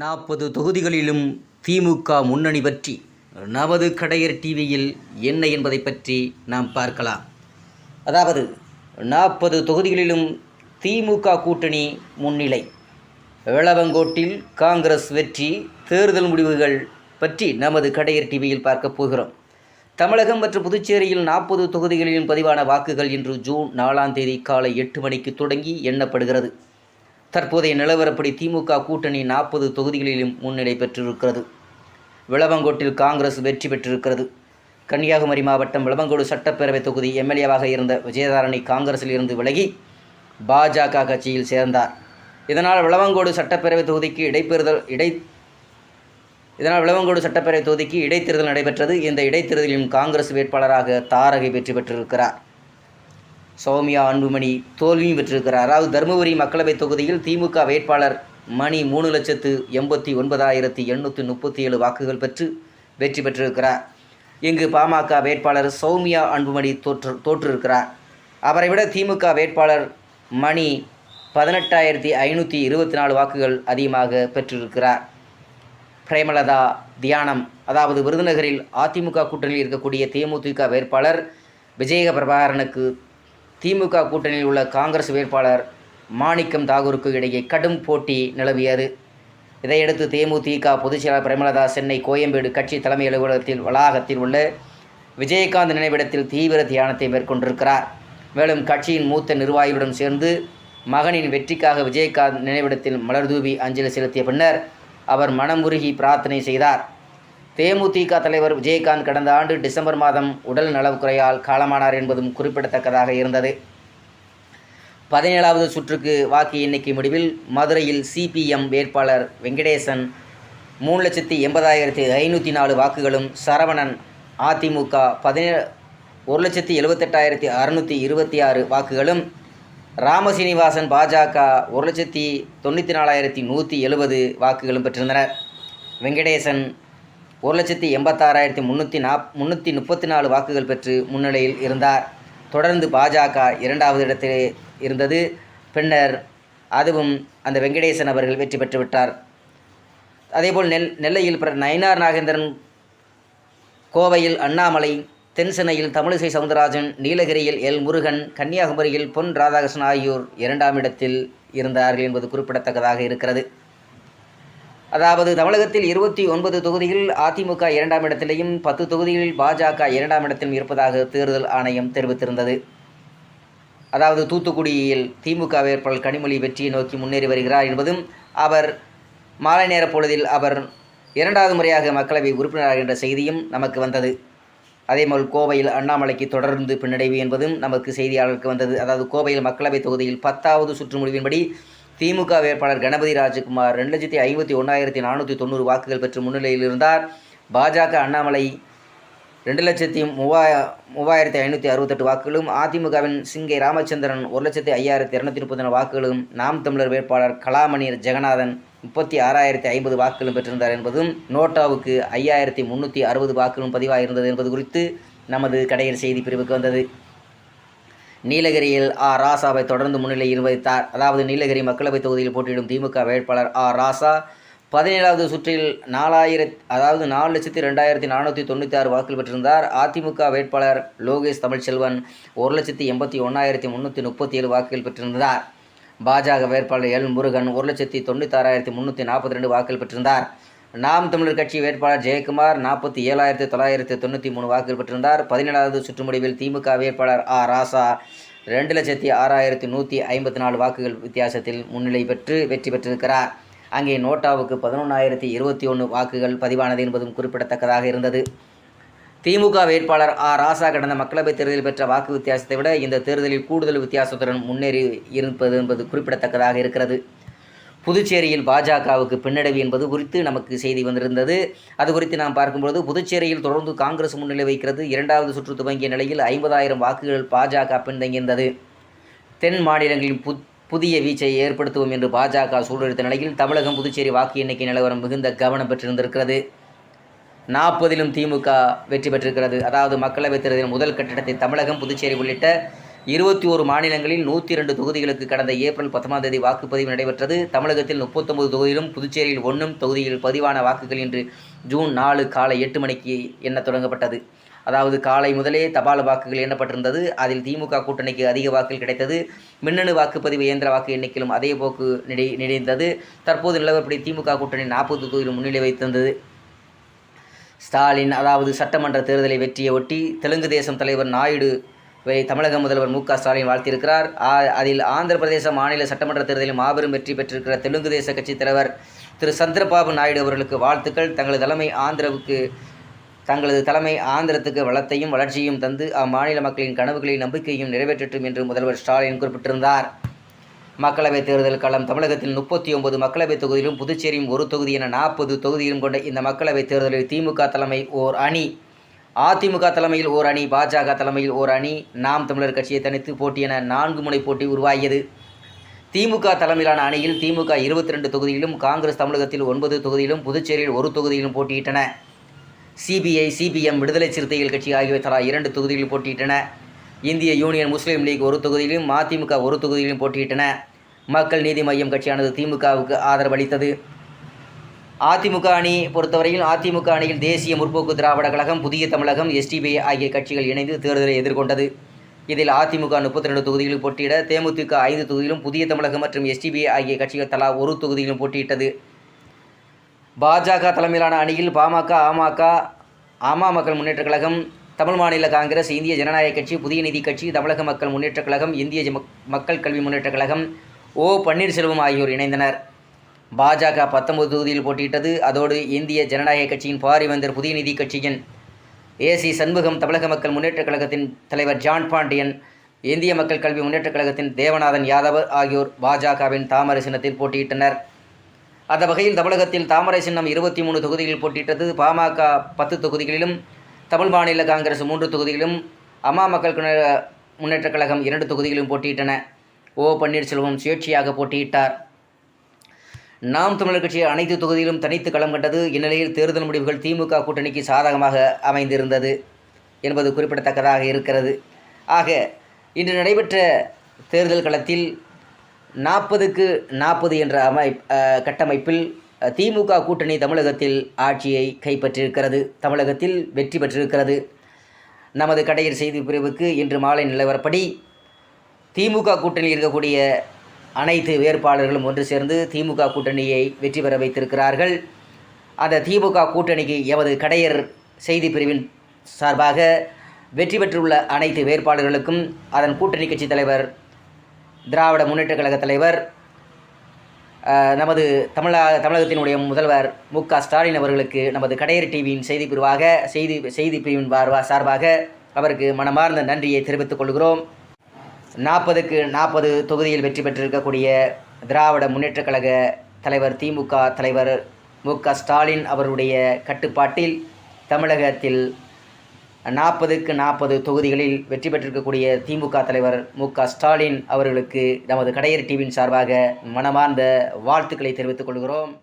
நாற்பது தொகுதிகளிலும் திமுக முன்னணி பற்றி நமது கடையர் டிவியில் என்ன என்பதை பற்றி நாம் பார்க்கலாம். அதாவது நாற்பது தொகுதிகளிலும் திமுக கூட்டணி முன்னிலை. வேளவங்கோட்டில் காங்கிரஸ் வெற்றி தேர்தல் முடிவுகள் பற்றி நமது கடையர் டிவியில் பார்க்க போகிறோம். தமிழகம் மற்றும் புதுச்சேரியில் நாற்பது தொகுதிகளிலும் பதிவான வாக்குகள் இன்று ஜூன் நாலாம் தேதி காலை எட்டு மணிக்கு தொடங்கி எண்ணப்படுகிறது. தற்போதைய நிலவரப்படி திமுக கூட்டணி நாற்பது தொகுதிகளிலும் முன்னிலை பெற்றிருக்கிறது. விளவங்கோட்டில் காங்கிரஸ் வெற்றி பெற்றிருக்கிறது. கன்னியாகுமரி மாவட்டம் விளவங்கோடு சட்டப்பேரவை தொகுதி எம்எல்ஏவாக இருந்த விஜயதாரணி காங்கிரஸில் இருந்து விலகி பாஜக கட்சியில் சேர்ந்தார். இதனால் விளவங்கோடு சட்டப்பேரவை தொகுதிக்கு இடைப்பெறுதல் இடை இதனால் விளவங்கோடு சட்டப்பேரவை தொகுதிக்கு இடைத்தேர்தல் நடைபெற்றது. இந்த இடைத்தேர்தலிலும் காங்கிரஸ் வேட்பாளராக தாரகை வெற்றி பெற்றிருக்கிறார். சௌமியா அன்புமணி தோல்வியும் பெற்றிருக்கிறார். அதாவது தருமபுரி மக்களவைத் தொகுதியில் திமுக வேட்பாளர் மணி மூணு லட்சத்து எண்பத்தி ஒன்பதாயிரத்தி எண்ணூற்றி முப்பத்தி ஏழு வாக்குகள் பெற்று வெற்றி பெற்றிருக்கிறார். இங்கு பாமக வேட்பாளர் சௌமியா அன்புமணி தோற்று தோற்றிருக்கிறார். அவரை விட திமுக வேட்பாளர் மணி பதினெட்டாயிரத்தி ஐநூற்றி இருபத்தி நாலு வாக்குகள் அதிகமாக பெற்றிருக்கிறார். பிரேமலதா தியானம் அதாவது விருதுநகரில் அதிமுக கூட்டணியில் இருக்கக்கூடிய தேமுதிக வேட்பாளர் விஜய பிரபாகரனுக்கு திமுக கூட்டணியில் உள்ள காங்கிரஸ் வேட்பாளர் மாணிக்கம் தாகூருக்கு இடையே கடும் போட்டி நிலவியது. இதையடுத்து தேமுதிக பொதுச்செயலாளர் பிரேமலதா சென்னை கோயம்பேடு கட்சி தலைமை அலுவலகத்தில் வளாகத்தில் உள்ள விஜயகாந்த் நினைவிடத்தில் தீவிர தியானத்தை மேற்கொண்டிருக்கிறார். மேலும் கட்சியின் மூத்த நிர்வாகிகளுடன் சேர்ந்து மகனின் வெற்றிக்காக விஜயகாந்த் நினைவிடத்தில் மலர்தூவி அஞ்சலி செலுத்திய பின்னர் அவர் மனமுருகி பிரார்த்தனை செய்தார். தேமுதிக தலைவர் விஜயகாந்த் கடந்த ஆண்டு டிசம்பர் மாதம் உடல் நலக்குறையால் காலமானார் என்பதும் குறிப்பிடத்தக்கதாக இருந்தது. பதினேழாவது சுற்றுக்கு வாக்கு எண்ணிக்கை முடிவில் மதுரையில் சிபிஎம் வேட்பாளர் வெங்கடேசன் மூணு லட்சத்தி எண்பதாயிரத்தி ஐநூற்றி நாலு வாக்குகளும் சரவணன் அதிமுக பதினே ஒரு லட்சத்தி எழுபத்தெட்டாயிரத்தி அறுநூற்றி இருபத்தி ஆறு வாக்குகளும் ராமசீனிவாசன் பாஜக ஒரு லட்சத்தி தொண்ணூற்றி நாலாயிரத்தி நூற்றி எழுபது வாக்குகளும் பெற்றிருந்தனர் வெங்கடேசன் ஒரு லட்சத்தி எண்பத்தாறாயிரத்தி முந்நூற்றி நாப் முந்நூற்றி முப்பத்தி நாலு வாக்குகள் பெற்று முன்னிலையில் இருந்தார். தொடர்ந்து பாஜக இரண்டாவது இடத்திலே இருந்தது. பின்னர் அதுவும் அந்த வெங்கடேசன் அவர்கள் வெற்றி பெற்றுவிட்டார் அதேபோல் நெல் நெல்லையில் பிற நயினார் நாகேந்திரன் கோவையில் அண்ணாமலை தென்சென்னையில் தமிழிசை சவுந்தரராஜன் நீலகிரியில் எல் முருகன் கன்னியாகுமரியில் பொன் ராதாகிருஷ்ணன் ஆகியோர் இரண்டாம் இடத்தில் இருந்தார்கள் என்பது குறிப்பிடத்தக்கதாக இருக்கிறது. அதாவது தமிழகத்தில் இருபத்தி ஒன்பது தொகுதியில் அதிமுக இரண்டாம் இடத்திலையும் பத்து தொகுதிகளில் பாஜக இரண்டாம் இடத்திலும் இருப்பதாக தேர்தல் ஆணையம் தெரிவித்திருந்தது. அதாவது தூத்துக்குடியில் திமுக வேட்பாளர் கனிமொழி வெற்றியை நோக்கி முன்னேறி வருகிறார் என்பதும் அவர் மாலை நேர பொழுதில் அவர் இரண்டாவது முறையாக மக்களவை உறுப்பினராக என்ற செய்தியும் நமக்கு வந்தது. அதேபோல் கோவையில் அண்ணாமலைக்கு தொடர்ந்து பின்னடைவு என்பதும் நமக்கு செய்தியாளருக்கு வந்தது. அதாவது கோவையில் மக்களவை தொகுதியில் பத்தாவது சுற்று முடிவின்படி திமுக வேட்பாளர் கணபதி ராஜகுமார் ரெண்டு லட்சத்தி ஐம்பத்தி ஒன்றாயிரத்தி நானூற்றி தொண்ணூறு வாக்குகள் பெற்று முன்னிலையில் இருந்தார். பாஜக அண்ணாமலை ரெண்டு லட்சத்தி மூவாய மூவாயிரத்தி ஐநூற்றி அறுபத்தெட்டு வாக்குகளும் அதிமுகவின் சிங்கை ராமச்சந்திரன் ஒரு லட்சத்தி ஐயாயிரத்தி இரநூத்தி முப்பத்தி நாலு வாக்குகளும் நாம் தமிழர் வேட்பாளர் கலாமணி ஜெகநாதன் முப்பத்தி ஆறாயிரத்தி ஐம்பது வாக்குகளும் பெற்றிருந்தார் என்பதும் நோட்டாவுக்கு ஐயாயிரத்தி முந்நூற்றி அறுபது வாக்குகளும் பதிவாகியிருந்தது என்பது குறித்து நமது கடையில் செய்தி பிரிவுக்கு வந்தது. நீலகிரியில் ஆ ராசாவை தொடர்ந்து முன்னிலையில் வைத்தார் அதாவது நீலகிரி மக்களவைத் தொகுதியில் போட்டியிடும் திமுக வேட்பாளர் ஆ ராசா. பதினேழாவது சுற்றில் நாலாயிரத் அதாவது நாலு லட்சத்தி ரெண்டாயிரத்தி நானூற்றி தொண்ணூற்றி ஆறு வாக்குகள் பெற்றிருந்தார். அதிமுக வேட்பாளர் லோகேஷ் தமிழ்ச்செல்வன் ஒரு லட்சத்தி எண்பத்தி ஒன்றாயிரத்தி முந்நூற்றி முப்பத்தி ஏழு வாக்குகள் பெற்றிருந்தார். பாஜக வேட்பாளர் எல் முருகன் ஒரு லட்சத்தி தொண்ணூத்தாறாயிரத்தி முந்நூற்றி நாற்பத்தி ரெண்டு வாக்குகள் பெற்றிருந்தார். நாம் தமிழர் கட்சி வேட்பாளர் ஜெயக்குமார் நாற்பத்தி ஏழாயிரத்தி தொள்ளாயிரத்தி தொண்ணூற்றி மூணு வாக்குகள் பெற்றிருந்தார். பதினேழாவது சுற்று முடிவில் திமுக வேட்பாளர் ஆ. ராசா ரெண்டு லட்சத்தி ஆறாயிரத்தி நூற்றி ஐம்பத்தி நாலு வாக்குகள் வித்தியாசத்தில் முன்னிலை பெற்று வெற்றி பெற்றிருக்கிறார். அங்கே நோட்டாவுக்கு பதினொன்றாயிரத்தி இருபத்தி ஒன்று வாக்குகள் பதிவானது என்பதும் குறிப்பிடத்தக்கதாக இருந்தது. திமுக வேட்பாளர் ஆ. ராசா கடந்த மக்களவைத் தேர்தலில் பெற்ற வாக்கு வித்தியாசத்தை விட இந்த தேர்தலில் கூடுதல் வித்தியாசத்துடன் முன்னேறி இருப்பது என்பது குறிப்பிடத்தக்கதாக இருக்கிறது. புதுச்சேரியில் பாஜகவுக்கு பின்னடைவு என்பது குறித்து நமக்கு செய்தி வந்திருந்தது. அது குறித்து நாம் பார்க்கும்பொழுது புதுச்சேரியில் தொடர்ந்து காங்கிரஸ் முன்னிலை வைக்கிறது இரண்டாவது சுற்று துவங்கிய நிலையில் ஐம்பதாயிரம் வாக்குகள் பாஜக பின்தங்கியிருந்தது. தென் மாநிலங்களில் புத் புதிய வீச்சை ஏற்படுத்துவோம் என்று பாஜக சூழலித்த நிலையில் தமிழகம் புதுச்சேரி வாக்கு எண்ணிக்கை நிலவரம் மிகுந்த கவனம் பெற்றிருந்திருக்கிறது. நாற்பதிலும் திமுக வெற்றி பெற்றிருக்கிறது. அதாவது மக்களவைத் தேர்தலின் முதல் கட்டிடத்தை தமிழகம் புதுச்சேரி உள்ளிட்ட இருபத்தி ஓரு மாநிலங்களில் நூற்றி ரெண்டு தொகுதிகளுக்கு கடந்த ஏப்ரல் பத்தொன்பதாம் தேதி வாக்குப்பதிவு நடைபெற்றது. தமிழகத்தில் முப்பத்தொன்பது தொகுதியிலும் புதுச்சேரியில் ஒன்றும் தொகுதியில் பதிவான வாக்குகள் இன்று ஜூன் நாலு காலை எட்டு மணிக்கு எண்ணத் தொடங்கப்பட்டது. அதாவது காலை முதலே தபால் வாக்குகள் எண்ணப்பட்டிருந்தது. அதில் திமுக கூட்டணிக்கு அதிக வாக்குகள் கிடைத்தது. மின்னணு வாக்குப்பதிவு இயந்திர வாக்கு எண்ணிக்கையிலும் அதே போக்கு நிடி நிலைந்தது. தற்போது நிலவரப்படி திமுக கூட்டணி நாற்பது தொகுதியில் முன்னிலை வைத்திருந்தது. ஸ்டாலின் அதாவது சட்டமன்ற தேர்தலை வெற்றியை ஒட்டி தெலுங்கு தேசம் தலைவர் நாயுடு தமிழக முதல்வர் மு க ஸ்டாலின் வாழ்த்தியிருக்கிறார். ஆ- அதில் ஆந்திர பிரதேச மாநில சட்டமன்ற தேர்தலில் மாபெரும் வெற்றி பெற்றிருக்கிற தெலுங்கு தேச கட்சி தலைவர் திரு சந்திரபாபு நாயுடு அவர்களுக்கு வாழ்த்துக்கள். தங்களது தலைமை ஆந்திரவுக்கு தங்களது தலைமை ஆந்திரத்துக்கு வளத்தையும் வளர்ச்சியும் தந்து அம்மாநில மக்களின் கனவுகளையும் நம்பிக்கையும் நிறைவேற்றட்டும் என்று முதல்வர் ஸ்டாலின் குறிப்பிட்டிருந்தார். மக்களவைத் தேர்தல் களம் தமிழகத்தில் முப்பத்தி ஒன்பது மக்களவைத் தொகுதியிலும் புதுச்சேரியும் ஒரு தொகுதி என நாற்பது தொகுதியிலும் கொண்ட இந்த மக்களவைத் தேர்தலில் திமுக தலைமை ஓர் அணி. அதிமுக தலைமையில் ஓர் அணி பாஜக தலைமையில் ஓர் அணி நாம் தமிழர் கட்சியை தனித்து போட்டி என நான்கு முனை போட்டி உருவாகியது. திமுக தலைமையிலான அணியில் திமுக இருபத்தி ரெண்டு தொகுதியிலும் காங்கிரஸ் தமிழகத்தில் ஒன்பது தொகுதியிலும் புதுச்சேரியில் ஒரு தொகுதியிலும் போட்டியிட்டன. சிபிஐ சிபிஎம் விடுதலை சிறுத்தைகள் கட்சி ஆகியவை தலா இரண்டு தொகுதிகளில் போட்டியிட்டன. இந்திய யூனியன் முஸ்லீம் லீக் ஒரு தொகுதியிலும் மதிமுக ஒரு தொகுதியிலும் போட்டியிட்டன. மக்கள் நீதி மய்யம் கட்சியானது திமுகவுக்கு ஆதரவளித்தது அதிமுக அணி பொறுத்தவரையில் அதிமுக அணியில் தேசிய முற்போக்கு திராவிட கழகம் புதிய தமிழகம் எஸ்டிபிஐ ஆகிய கட்சிகள் இணைந்து தேர்தலை எதிர்கொண்டது. இதில் அதிமுக முப்பத்தி ரெண்டு தொகுதிகளில் போட்டியிட தேமுதிக ஐந்து தொகுதியிலும் புதிய தமிழகம் மற்றும் எஸ்டிபிஐ ஆகிய கட்சிகள் தலா ஒரு தொகுதியிலும் போட்டியிட்டது. பாஜக தலைமையிலான அணியில் பாமக அமக அமா மக்கள் முன்னேற்றக் கழகம் தமிழ் மாநில காங்கிரஸ் இந்திய ஜனநாயக கட்சி புதிய நீதி கட்சி தமிழக மக்கள் முன்னேற்றக் கழகம் இந்திய மக்கள் கல்வி முன்னேற்றக் கழகம் ஓ பன்னீர்செல்வம் ஆகியோர் இணைந்தனர். பாஜக பத்தொன்பது தொகுதியில் போட்டியிட்டது. அதோடு இந்திய ஜனநாயக கட்சியின் பாரிவந்தர் புதிய நிதி கட்சியின் ஏசி சண்முகம் தமிழக மக்கள் முன்னேற்றக் கழகத்தின் தலைவர் ஜான் பாண்டியன் இந்திய மக்கள் கல்வி முன்னேற்றக் கழகத்தின் தேவநாதன் யாதவ் ஆகியோர் பாஜகவின் தாமரை சின்னத்தில் போட்டியிட்டனர். அந்த வகையில் தமிழகத்தில் தாமரை சின்னம் இருபத்தி மூணு தொகுதிகளில் போட்டியிட்டது. பாமக பத்து தொகுதிகளிலும் தமிழ் மாநில காங்கிரஸ் மூன்று தொகுதிகளிலும் அம்மா மக்கள் முன்னேற்றக் கழகம் இரண்டு தொகுதிகளிலும் போட்டியிட்டன. ஓ பன்னீர்செல்வம் சுயேட்சையாக போட்டியிட்டார். நாம் தமிழர் கட்சி அனைத்து தொகுதியிலும் தனித்து களம் கண்டது இந்நிலையில் தேர்தல் முடிவுகள் திமுக கூட்டணிக்கு சாதகமாக அமைந்திருந்தது என்பது குறிப்பிடத்தக்கதாக இருக்கிறது. ஆக இன்று நடைபெற்ற தேர்தல் களத்தில் நாற்பதுக்கு நாற்பது என்ற அமை கட்டமைப்பில் திமுக கூட்டணி தமிழகத்தில் ஆட்சியை கைப்பற்றியிருக்கிறது. தமிழகத்தில் வெற்றி பெற்றிருக்கிறது. நமது கடையர் செய்தி பிரிவுக்கு இன்று மாலை நிலவரப்படி திமுக கூட்டணியில் இருக்கக்கூடிய அனைத்து வேட்பாளர்களும் ஒன்று சேர்ந்து திமுக கூட்டணியை வெற்றி பெற வைத்திருக்கிறார்கள். அந்த திமுக கூட்டணிக்கு எமது கடையர் செய்தி பிரிவின் சார்பாக வெற்றி பெற்றுள்ள அனைத்து வேட்பாளர்களுக்கும் அதன் கூட்டணி கட்சி தலைவர் திராவிட முன்னேற்றக் கழக தலைவர் நமது தமிழக தமிழகத்தினுடைய முதல்வர் மு க ஸ்டாலின் அவர்களுக்கு நமது கடையர் டிவியின் செய்தி பிரிவாக செய்தி செய்தி பிரிவின் பார்வா- சார்பாக அவருக்கு மனமார்ந்த நன்றியை தெரிவித்துக் கொள்கிறோம். நாற்பதுக்கு நாற்பது தொகுதியில் வெற்றி பெற்றிருக்கக்கூடிய திராவிட முன்னேற்றக் கழக தலைவர் திமுக தலைவர் மு க ஸ்டாலின் அவருடைய கட்டுப்பாட்டில் தமிழகத்தில் நாற்பதுக்கு நாற்பது தொகுதிகளில் வெற்றி பெற்றிருக்கக்கூடிய திமுக தலைவர் மு க ஸ்டாலின் அவர்களுக்கு நமது கடையர் டிவியின் சார்பாக மனமார்ந்த வாழ்த்துக்களை தெரிவித்துக் கொள்கிறோம்.